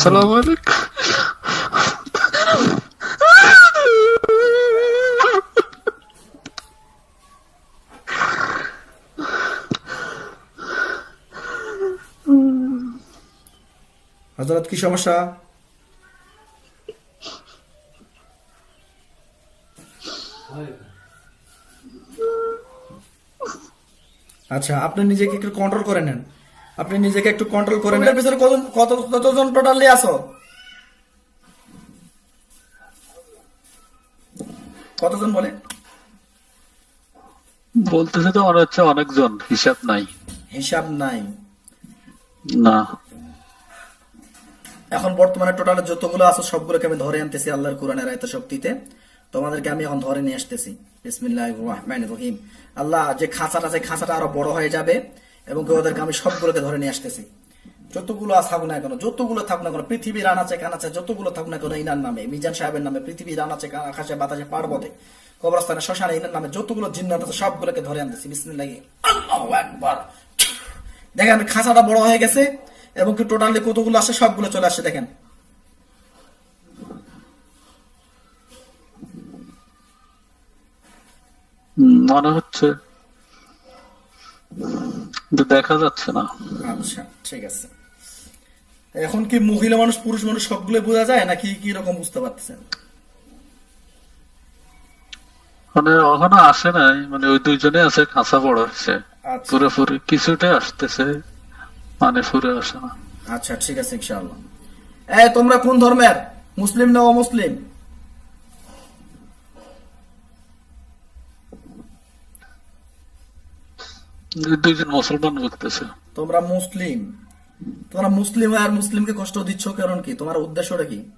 সালাম আলাইকুম হজরত কি সমস্যা আচ্ছা আপনি নিজেকে একটু কন্ট্রোল করে নেন। আপনি নিজেকে একটু কন্ট্রোল করে নেন পিছনে কত কতজন টোটালি আসো কতজন বলে বলতেছে তো মনে হচ্ছে অনেকজন হিসাব নাই। হিসাব নাই। না। এখন বর্তমানে টোটাল যতগুলো আছে সবগুলোকে আমি ধরে আনতেছি আল্লাহর কোরআনের আয়ত শক্তিতে তোমাদেরকে আমি এখন ধরে নিয়ে আসতেছি। বিসমিল্লাহ রহমান রহিম। আল্লাহ যে খাঁচাটা আছে খাঁচাটা আরও বড় হয়ে যাবে এবং কি ওদেরকে আমি সবগুলোকে ধরে নিয়ে আসতেছি। যতগুলো থাকুক না কেন, যতগুলো থাকুক না কেন, পৃথিবীর আনাচে কানাচে যতগুলো থাকুক না কেন ইনার নামে, মিজান সাহেবের নামে, পৃথিবীর আনাচে আকাশে বাতাসে, পার্বতে, কবরস্থানে, শ্মশানে, ইনার নামে যতগুলো জিন্নাত আছে সবগুলোকে ধরে আনতেছি। বিসমিল্লাহ। আল্লাহু দেখেন, খাঁচাটা বড় হয়ে গেছে এবং কি টোটালি কতগুলো আসে সবগুলো চলে আসে দেখেন। মনে হচ্ছে কিন্তু দেখা যাচ্ছে না। আচ্ছা ঠিক আছে। এখন কি মহিলা মানুষ পুরুষ মানুষ সবগুলো বোঝা যায় নাকি কি রকম বুঝতে পারতেছেন? মানে ওখানে আসে নাই মানে ওই দুইজনে আছে খাঁচা বড় হয়েছে। আচ্ছা। পুরোপুরি কিছুটা আসতেছে মানে পুরো আসে না। আচ্ছা ঠিক আছে ইনশাআল্লাহ। এ তোমরা কোন ধর্মের? মুসলিম না অমুসলিম? দুইজন মুসলমান বলতেছে। তোমরা মুসলিম। তোমরা মুসলিম আর মুসলিমকে কষ্ট দিচ্ছ কারণ কি? তোমার উদ্দেশ্যটা কি?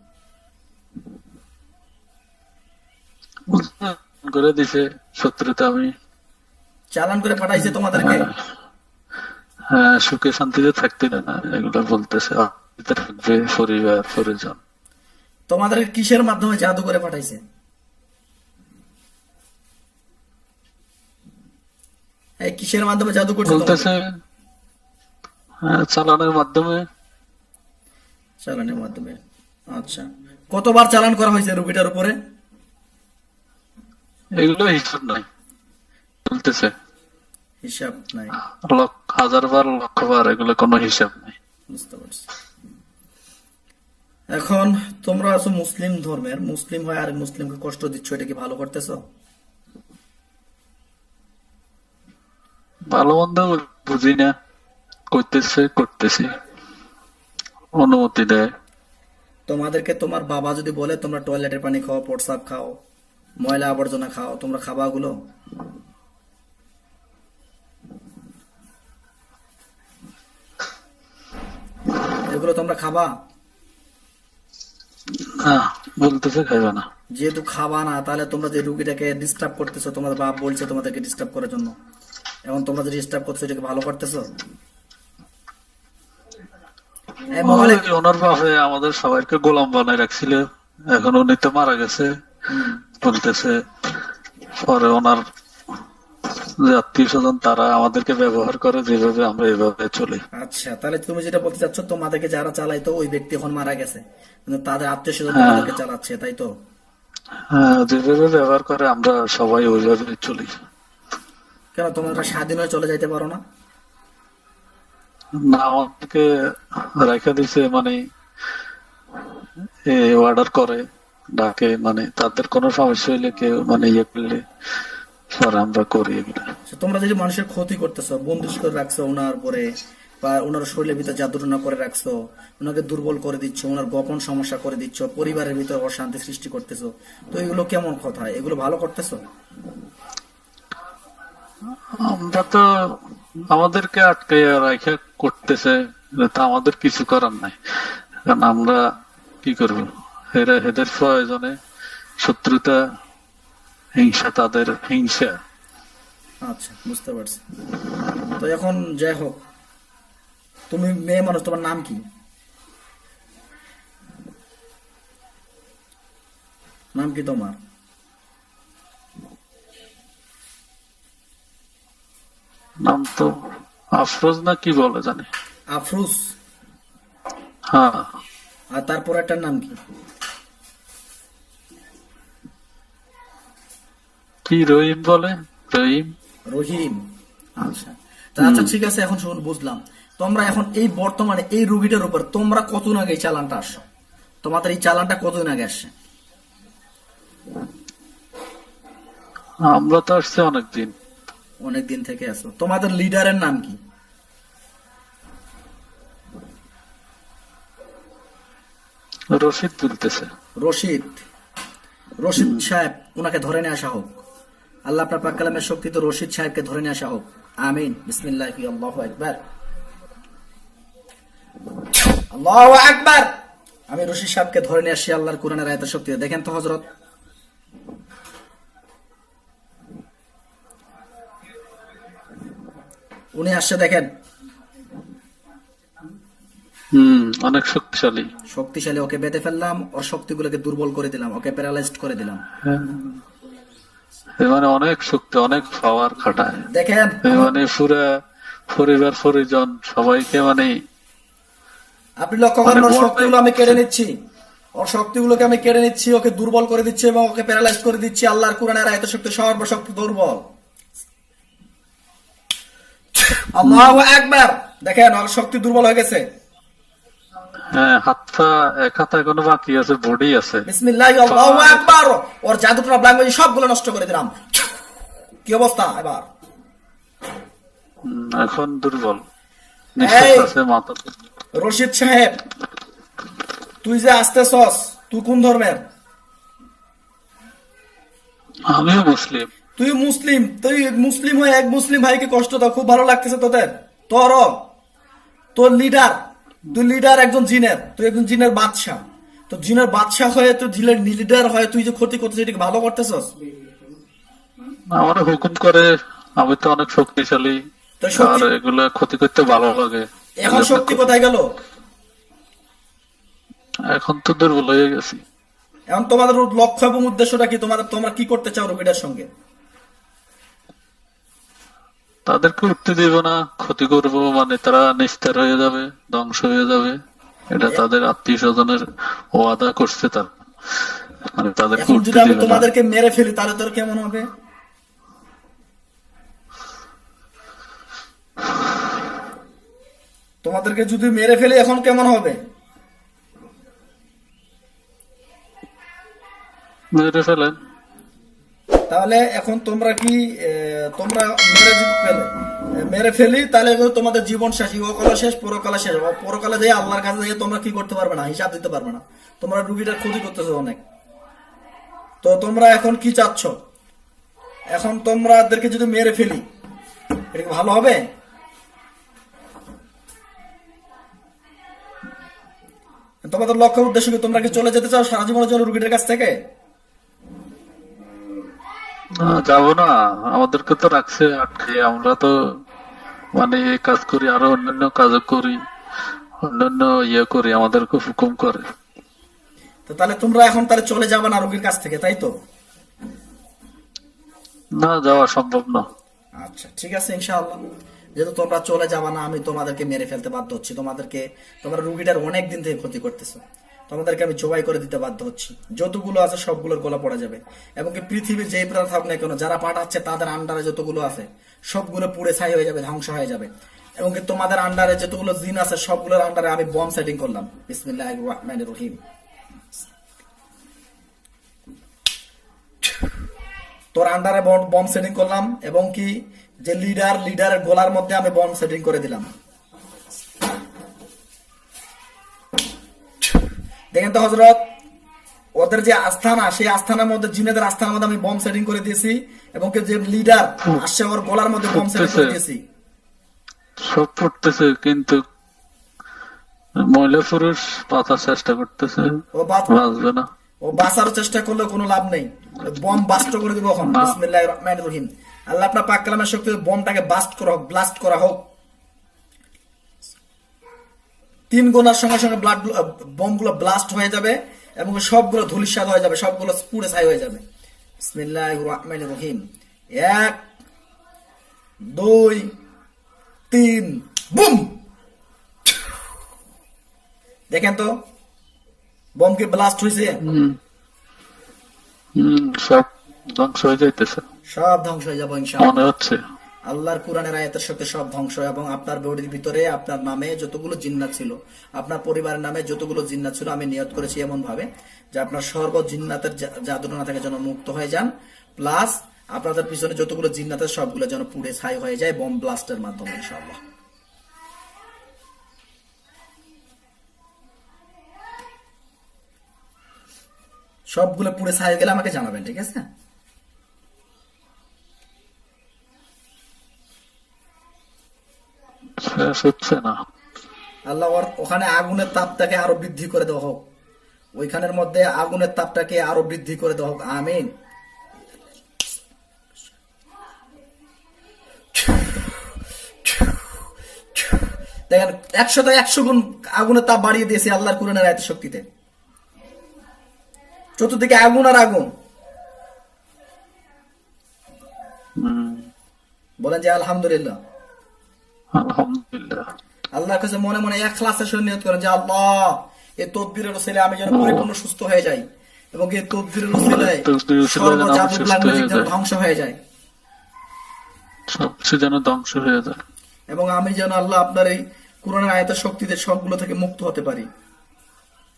করে দিছে শত্রুতা আমি। চালান করে পাঠাইছে তোমাদেরকে? হ্যাঁ সুখে শান্তিতে থাকতে না এগুলো বলতেছে। থাকবে পরিবার পরিজন। তোমাদের কিসের মাধ্যমে জাদু করে পাঠাইছে? কিসের মাধ্যমে জাদু করছে বলতেছে হ্যাঁ, চালানোর মাধ্যমে। চালানের মাধ্যমে। আচ্ছা। কতবার চালান করা হয়েছে রুগীটার উপরে? এগুলো হিসাব নাই বলতেছে। হিসাব নাই। লক্ষ হাজার বার লক্ষ বার এগুলো কোনো হিসাব নাই। বুঝতে পারছি। এখন তোমরা আছো মুসলিম ধর্মের মুসলিম হয় আর মুসলিমকে কষ্ট দিচ্ছ এটা কি ভালো করতেছো? ভালো মন্দ বুঝি না। করতেছে করতেছি। অনুমতি দেয়। তোমাদেরকে তোমার বাবা যদি বলে তোমরা টয়লেটের পানি খাও প্রসাব খাও ময়লা আবর্জনা খাও তোমরা খাবা গুলো এগুলো তোমরা খাবা? না বলতেছে খাইবে না। যেহেতু খাবা না তাহলে তোমরা যে রুগীটাকে ডিস্টার্ব করতেছো তোমাদের বাপ বলছে তোমাদেরকে ডিস্টার্ব করার জন্য। এখন তোমরা যে ডিস্টার্ব করছ এটাকে ভালো করতেছো? ওনার বাপে আমাদের সবাইকে গোলাম বানায় রাখছিল। এখন উনি তো মারা গেছে বলতেছে পরে ওনার যে আত্মীয় স্বজন তারা আমাদেরকে ব্যবহার করে যেভাবে আমরা এভাবে চলি। আচ্ছা তাহলে তুমি যেটা বলতে চাচ্ছ তোমাদেরকে যারা চালাইতো ওই ব্যক্তি এখন মারা গেছে। কিন্তু তাদের আত্মীয় স্বজন হ্যাঁ। চালাচ্ছে তাই তো? হ্যাঁ যেভাবে ব্যবহার করে আমরা সবাই ওইভাবে চলি। কেন তোমরা স্বাধীন হয়ে চলে যাইতে পারো না? না আমাদেরকে রেখে দিছে মানে অর্ডার করে ডাকে মানে তাদের কোনো সমস্যা হইলে কেউ মানে ইয়ে করলে পরে আমরা করি এগুলো। আচ্ছা, তোমরা যে মানুষের ক্ষতি করতেছো বন্দিশ করে রাখছো ওনার পরে বা ওনার শরীরের ভিতরে জাদুটনা করে রাখছো ওনাকে দুর্বল করে দিচ্ছ ওনার গোপন সমস্যা করে দিচ্ছ পরিবারের ভিতরে অশান্তি সৃষ্টি করতেছো তো এগুলো কেমন কথা? এগুলো ভালো করতেছো? আমরা তো আমাদেরকে আটকে রাখা করতেছে তা আমাদের কিছু করার নাই। কারণ আমরা কি করব? এরা এদের প্রয়োজনে শত্রুতা, হিংসা, তাদের হিংসা। আচ্ছা বুঝতে পারছি। তো এখন যাই হোক, তুমি মেয়ে মানুষ, তোমার নাম কি? নাম কি তোমার? নাম তো আফরোজ না কি বলে জানি? আফরুস হ্যাঁ। আর তারপর একটার নাম কি? কি রহিম বলে? রহিম? রহিম। আচ্ছা। আচ্ছা ঠিক আছে এখন শুন বুঝলাম। তোমরা এখন এই বর্তমানে এই রুগীটার উপর তোমরা কতদিন আগে এই চালানটা আসছো? তোমাদের এই চালানটা কতদিন আগে আসছে? আমরা তো আসছি অনেকদিন। অনেক দিন থেকে আসো তোমাদের লিডারের নাম কি? রশিদ বলতেছে। রশিদ। রশিদ সাহেব ওনাকে ধরে নিয়ে আসা হোক। আল্লাহ আপনার পাক কালামের শক্তিতে রশিদ সাহেবকে ধরে নিয়ে আসা হোক। আমিন। বিসমিল্লাহ আল্লাহু আকবার। আল্লাহু আকবার! আমি রশিদ সাহেবকে ধরে নিয়ে আসছি আল্লাহর কোরআনের আয়াতের শক্তিতে দেখেন তো হযরত। উনি আসছে দেখেন। হম অনেক শক্তিশালী। শক্তিশালী ওকে বেঁধে ফেললাম ওর শক্তিগুলোকে দুর্বল করে দিলাম ওকে প্যারালাইজড করে দিলাম। মানে অনেক শক্তি অনেক পাওয়ার খাটায়। দেখেন। মানে পুরা পরিবার পরিজন সবাইকে মানে আপনি লক্ষ্য করেন মানে ওর শক্তিগুলো আমি কেড়ে নিচ্ছি। ওর শক্তিগুলোকে আমি কেড়ে নিচ্ছি ওকে দুর্বল করে দিচ্ছি এবং ওকে প্যারালাইজ করে দিচ্ছি। আল্লাহর কোরআনের আয়ত শক্তি সর্বশক্তি দুর্বল। আল্লাহু আকবার। দেখেন ওর শক্তি দুর্বল হয়ে গেছে। হ্যাঁ এখনও বাকি আছে বডি আছে। আল্লাহু আকবার। ওর সবগুলো নষ্ট করে দিলাম। কি অবস্থা এবার? এখন দুর্বল। রশিদ সাহেব তুই যে আসতেছস তুই কোন ধর্মের? আমিও মুসলিম। তুই মুসলিম তুই মুসলিম হয়ে এক মুসলিম ভাইকে কষ্ট দাও খুব ভালো লাগতেছে তোদের। তোর তোর লিডার তুই লিডার একজন জিনের তুই একজন জিনের বাদশা তো জিনের বাদশা হয়ে তুই জিনের লিডার হয়ে তুই যে ক্ষতি করতেছিস এটাকে ভালো করতেছস? আমার হুকুম করে আমি তো অনেক শক্তিশালী। আর এগুলো ক্ষতি করতে ভালো লাগে। এখন শক্তি কোথায় গেল? এখন তো দুর্বল হয়ে গেছি। এখন তোমাদের লক্ষ্য এবং উদ্দেশ্যটা কি? তোমাদের তোমরা কি করতে চাও রোগীটার সঙ্গে? তাদেরকে উঠতে দিব না ক্ষতি করব মানে তারা নিস্তার হয়ে যাবে ধ্বংস হয়ে যাবে। এটা তাদের আত্মীয় স্বজনের ওয়াদা করছে তার। মানে তাদেরকে উঠতে যদি না। তোমাদেরকে মেরে ফেলি তাহলে তোর কেমন হবে? তোমাদেরকে যদি মেরে ফেলি এখন কেমন হবে? মেরে ফেলেন। তাহলে এখন তোমরা কি তোমরা মেরে যদি ফেলে মেরে ফেলি, তাহলে তোমাদের জীবন শেষ ইহকালা শেষ পরকালা শেষ। পরকালে যেয়ে আল্লাহর কাছে যেয়ে তোমরা কি করতে পারবে না, হিসাব দিতে পারবে না। তোমরা রুগীটার ক্ষতি করতেছো অনেক। তো তোমরা এখন কি চাচ্ছ? এখন তোমরাদেরকে যদি মেরে ফেলি, এটা ভালো হবে? তোমাদের লক্ষ্য উদ্দেশ্য কি তোমরা কি চলে যেতে চাও সারা জীবনের জন্য রুগীটার কাছ থেকে? যাব না। আমাদেরকে তো রাখছে আটকে। আমরা তো মানে কাজ করি আরও অন্যান্য কাজ করি অন্যান্য ইয়ে করি আমাদেরকে হুকুম করে। তো তাহলে তোমরা এখন তাহলে চলে যাবে না রোগীর কাছ থেকে তাই তো? না যাওয়া সম্ভব না। আচ্ছা ঠিক আছে ইনশাআল্লাহ। যেহেতু তোমরা চলে যাবে না আমি তোমাদেরকে মেরে ফেলতে বাধ্য হচ্ছি। তোমাদেরকে তোমরা রুগীটার অনেক দিন থেকে ক্ষতি করতেছো। তোমাদেরকে আমি জবাই করে দিতে বাধ্য হচ্ছি। যতগুলো আছে সবগুলোর গোলা পড়া যাবে। এবং পৃথিবীর যেই প্রাণ থাকুক না কেন, যারা পাঠাচ্ছে তাদের আন্ডারে যতগুলো আছে, সবগুলো পুড়ে ছাই হয়ে যাবে, ধ্বংস হয়ে যাবে। এবং তোমাদের আন্ডারে যতগুলো জিন আছে, সবগুলোর আন্ডারে আমি বম সেটিং করলাম। বিসমিল্লাহ রহমান রহিম। তোর আন্ডারে বম সেটিং করলাম এবং কি যে লিডার লিডারের গোলার মধ্যে আমি বম সেটিং করে দিলাম। দেখেন তো হজরত ওদের যে আস্থানা সেই আস্থানার মধ্যে জিনেদের আস্থানার মধ্যে আমি বম সেটিং করে দিয়েছি এবং যে লিডার আসছে ওর গলার মধ্যে বম সেটিং করে দিয়েছি। সব পড়তেছে কিন্তু মহিলা পুরুষ বাঁচার চেষ্টা করতেছে। ও বাঁচবে না। ও বাঁচার চেষ্টা করলে কোনো লাভ নেই। বম বাস্ট করে দিব এখন বিসমিল্লাহির রহমানির রহিম। আল্লাহ আপনার পাক কালামের শক্তি বমটাকে বাস্ট করা হোক ব্লাস্ট করা হোক। তিন গোনার সঙ্গে সঙ্গে ব্লাড বমগুলো ব্লাস্ট হয়ে যাবে এবং সবগুলো ধুলিস্বাদ হয়ে যাবে সবগুলো পুড়ে ছাই হয়ে যাবে। রহমানির রহিম। এক দুই তিন বুম! দেখেন তো বম কি ব্লাস্ট হয়েছে সব ধ্বংস হয়ে যাইতেছে। সব ধ্বংস হয়ে যাব ইনশাআল্লাহ। মনে হচ্ছে। আল্লাহর কোরআনের আয়াতের সাথে সব ধ্বংস এবং আপনার বডির ভিতরে আপনার নামে যতগুলো জিন্নাত ছিল, আপনার পরিবারের নামে যতগুলো জিন্নাত ছিল আমি নিয়ত করেছি এমন ভাবে যে আপনার সর্ব জিন্নাতের জা- থেকে যেন মুক্ত হয়ে যান। প্লাস আপনাদের পিছনে যতগুলো জিন্নাতের সবগুলো যেন পুড়ে ছাই হয়ে যায় বম ব্লাস্টের মাধ্যমে, ইনশাআল্লাহ। সবগুলো পুড়ে ছাই গেলে আমাকে জানাবেন, ঠিক আছে? শেষ হচ্ছে না। আল্লাহ ওর- ওখানে আগুনের তাপটাকে আরও বৃদ্ধি করে দেওয়া হোক। ওইখানের মধ্যে আগুনের তাপটাকে আরও বৃদ্ধি করে দেওয়া হোক। আমিন। দেখেন একশো একশো গুণ আগুনের তাপ বাড়িয়ে দিয়েছে আল্লাহর কুরআনের আয়ত শক্তিতে। চতুর্দিকে আগুন আর আগুন। বলেন যে আলহামদুলিল্লাহ। আল্লাহর কাছে মনে মনে এক সঙ্গে নিয়ত করেন যে আল্লাহ এই তদবিরের ছেলে আমি যেন পরিপূর্ণ সুস্থ হয়ে যাই এবং এই তদবিরের ছেলে। ধ্বংস হয়ে যায়। সবকিছু যেন ধ্বংস হয়ে যায়। এবং আমি যেন আল্লাহ আপনার এই কোরআনের আয়তের শক্তিতে সবগুলো থেকে মুক্ত হতে পারি।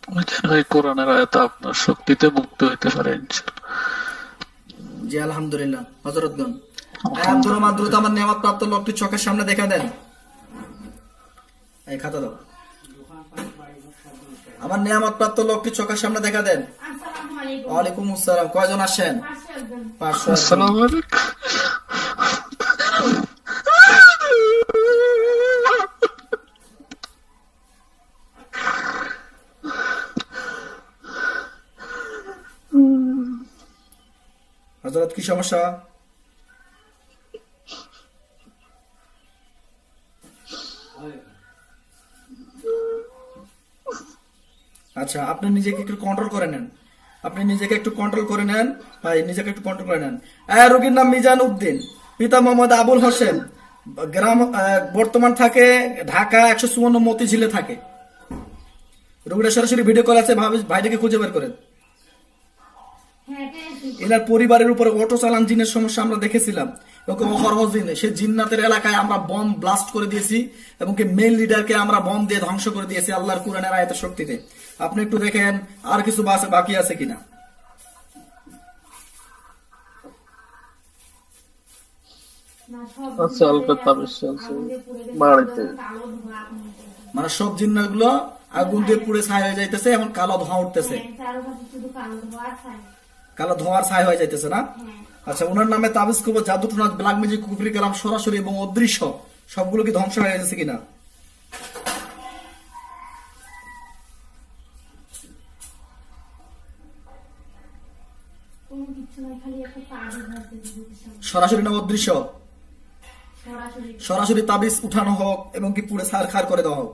আমি যেন এই কোরআনের আয়াত আপনার শক্তিতে মুক্ত হইতে পারে জি আলহামদুলিল্লাহ। হজরতগণ আব্দুর রহমান আমার নিয়ামত প্রাপ্ত লোকটি চোখের সামনে দেখা দেন। এই খাতা দাও। আমার নিয়ামত প্রাপ্ত লোকটি চোখের সামনে দেখা দেন। ওয়ালাইকুম আসসালাম কয়জন আসেন পাঁচশো আসসালামু আলাইকুম হজরত কি সমস্যা? আচ্ছা আপনি নিজেকে একটু কন্ট্রোল করে নেন। আপনি নিজেকে একটু কন্ট্রোল করে নেন। ভাই নিজেকে একটু কন্ট্রোল করে নেন। আহ, রোগীর নাম মিজান উদ্দিন। পিতা মোহাম্মদ আবুল হোসেন। গ্রাম বর্তমান থাকে ঢাকা একশো চুয়ান্ন মতিঝিলে থাকে। রোগীরা সরাসরি ভিডিও কল আছে ভাইটাকে খুঁজে বের করেন। হ্যাঁ এনার পরিবারের উপরে অটো চালান জিনের সমস্যা আমরা দেখেছিলাম। এবং অহরহ জিন সে জিন্নাতের এলাকায় আমরা বম ব্লাস্ট করে দিয়েছি এবং কি মেন লিডারকে আমরা বম দিয়ে ধ্বংস করে দিয়েছি আল্লাহর কুরআনের আয়াতের শক্তিতে। আপনি একটু দেখেন আর কিছু বাস- বাকি আছে কিনা? সব এখন। মানে সব জিন্নাগুলো আগুন দিয়ে পুড়ে ছাই হয়ে যাইতেছে এবং কালো ধোঁয়া উঠতেছে। হ্যাঁ, কালো ধোঁয়ার ছাই হয়ে যাইতেছে না? হ্যাঁ। আচ্ছা ওনার নামে তাবিজ করব জাদু টুনা ব্ল্যাক ম্যাজিক কুফরি কালাম সরাসরি এবং অদৃশ্য সবগুলো কি ধ্বংস হয়ে গেছে কিনা? সরাসরি না অদৃশ্য? সরাসরি তাবিজ উঠানো হোক এবং কি পুরো সার খার করে দেওয়া হোক।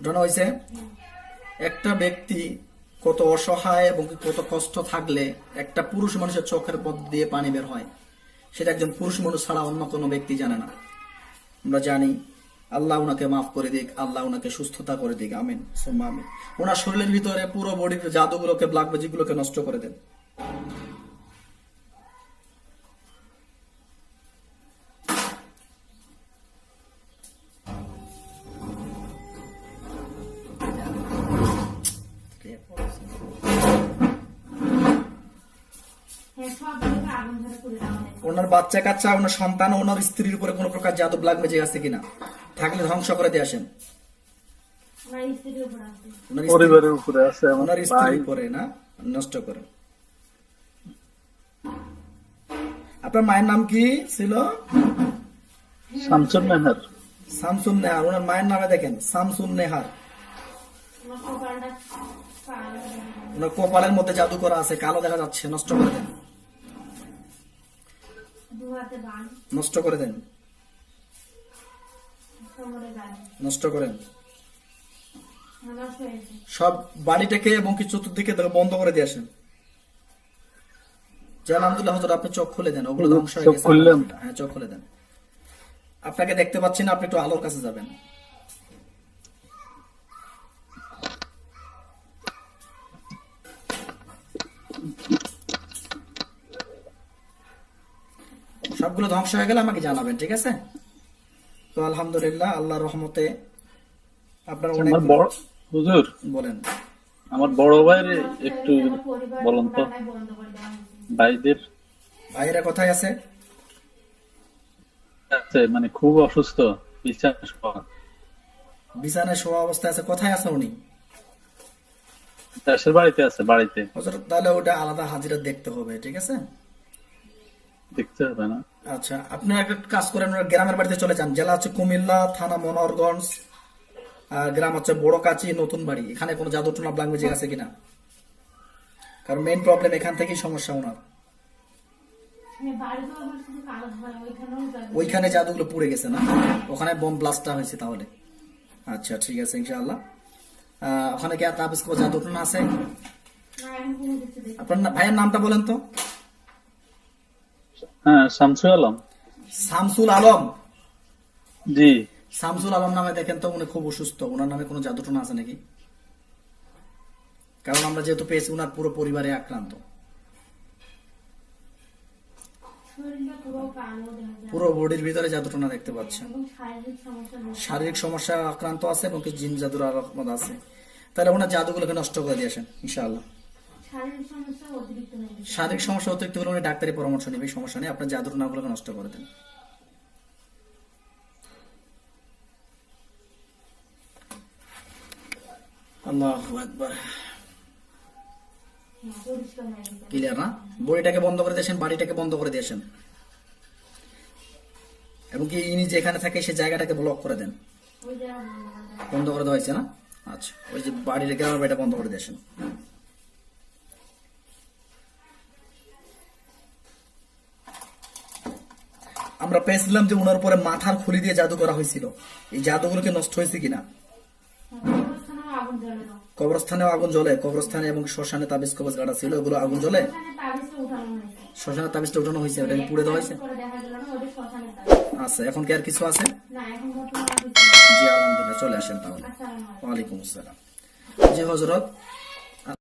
উঠানো হয়েছে? একটা ব্যক্তি কত অসহায় এবং কত কষ্ট থাকলে একটা পুরুষ মানুষের চোখের পথ দিয়ে পানি বের হয়। সেটা একজন পুরুষ মানুষ ছাড়া অন্য কোনো ব্যক্তি জানে না। আমরা জানি, আল্লাহ উনাকে মাফ করে দিক, আল্লাহ উনাকে সুস্থতা করে দিক। আমিন, সোম্মা আমিন। ওনার শরীরের ভিতরে পুরো বডির জাদুগুলোকে ব্লাক বেজিগুলোকে নষ্ট করে দেন। ওনার বাচ্চা কাচ্চা ওনার সন্তান ওনার স্ত্রীর উপরে কোনো প্রকার জাদু ব্ল্যাক ম্যাজিক আছে কিনা? থাকলে ধ্বংস করে দিয়ে আসেন। ওনার পরিবারের উপরে আছে ওনার স্ত্রীর উপরে না? নষ্ট করে। আপনার মায়ের নাম কি ছিল? শামসুন মেহার শামসুন নেহার। ওনার মায়ের নামে দেখেন শামসুন নেহার। ওনার কপালের মধ্যে জাদু করা আছে কালো দেখা যাচ্ছে নষ্ট করে দেন। নষ্ট করে দেন। নষ্ট করেন। সব বাড়িটাকে এবং কি চতুর্দিকে বন্ধ করে দিয়ে আসেন। যে আলহামদুলিল্লাহ হজরত আপনি চোখ খুলে দেন ওগুলো ধ্বংস হয়ে গেছে। হ্যাঁ চোখ খুলে দেন। আপনাকে দেখতে পাচ্ছি না আপনি একটু আলোর কাছে যাবেন। সবগুলো ধ্বংস হয়ে গেলে আমাকে জানাবেন ঠিক আছে? তো আলহামদুলিল্লাহ আল্লাহর রহমতে আপনার অনেক হুজুর বলেন। আমার বড় ভাইয়ের একটু বলুন তো। ভাইদের ভাইয়েরা কোথায় আছে? আছে মানে খুব অসুস্থ বিশ্বাস করা। বিছানায় শোয়া অবস্থায় আছে কোথায় আছে উনি? দেশের বাড়িতে আছে বাড়িতে। তাহলে ওটা আলাদা হাজিরা দেখতে হবে ঠিক আছে? দেখতে হবে না। আচ্ছা আপনারা একটা কাজ করেন গ্রামের বাড়িতে চলে যান। জেলা হচ্ছে কুমিল্লা থানা মনোহরগঞ্জ আর গ্রাম হচ্ছে বড়কাচি নতুন বাড়ি। এখানে কোনো জাদু টুনা আছে কিনা? কারণ মেইন প্রবলেম এখান থেকেই সমস্যা ওনার। যাবে। ওইখানে জাদুগুলো পুড়ে গেছে না? ওখানে বোম ব্লাস্টটা হয়েছে তাহলে। আচ্ছা ঠিক আছে ইনশাআল্লাহ। ওখানে কি তাবিজ জাদু টুনা আছে। আপনার ভাইয়ের নামটা বলেন তো। হ্যাঁ শামসু আলম। শামসুল আলম? জি। শামসুল আলম নামে দেখেন তো উনি খুব অসুস্থ। ওনার নামে কোনো জাদুটনা আছে নাকি? কারণ আমরা যেহেতু পেয়েছি ওনার পুরো পরিবারে আক্রান্ত। পুরো বডির ভিতরে জাদুটনা দেখতে পাচ্ছেন। শারীরিক সমস্যা আক্রান্ত আছে এবং জিন জাদুর আরকমত আছে। তাহলে ওনার জাদুগুলোকে নষ্ট করে দিয়েছেন ইনশাআল্লাহ। শারীরিক সমস্যা, অতিরিক্ত হলে উনি ডাক্তারি পরামর্শ নেবে, সমস্যা নেই। আপনার জাদুটনাগুলোকে নষ্ট করে দেন। ক্লিয়ার না? বডিটাকে বন্ধ করে দিয়েছেন, বাড়িটাকে বন্ধ করে দিয়েছেন। এবং কি ইনি যেখানে থাকে সেই জায়গাটাকে ব্লক করে দেন? বন্ধ করে দেওয়া। হয়েছে না? আচ্ছা ওই যে বাড়ির গ্রামের বাড়িটা বন্ধ করে দিয়েছেন। আমরা পেয়েছিলাম যে ওনার উপরে মাথার খুলি দিয়ে জাদু করা হয়েছিল এই জাদুগুলোকে নষ্ট হয়েছে কিনা কবরস্থানেও আগুন জ্বলে কবরস্থানে এবং শ্মশানে তাবিজ কবজ গাড়া ছিল, ওগুলো আগুন জ্বলে ওখানে তাবিজটা উঠানো হয়েছে। ওটাকে পুড়ে দেওয়া হয়েছে ওটা শ্মশানের। আচ্ছা এখন কি আর কিছু আছে। জি, আলহামদুলিল্লাহ, চলে আসেন তাহলে ওয়ালাইকুম আসসালাম জি হজরত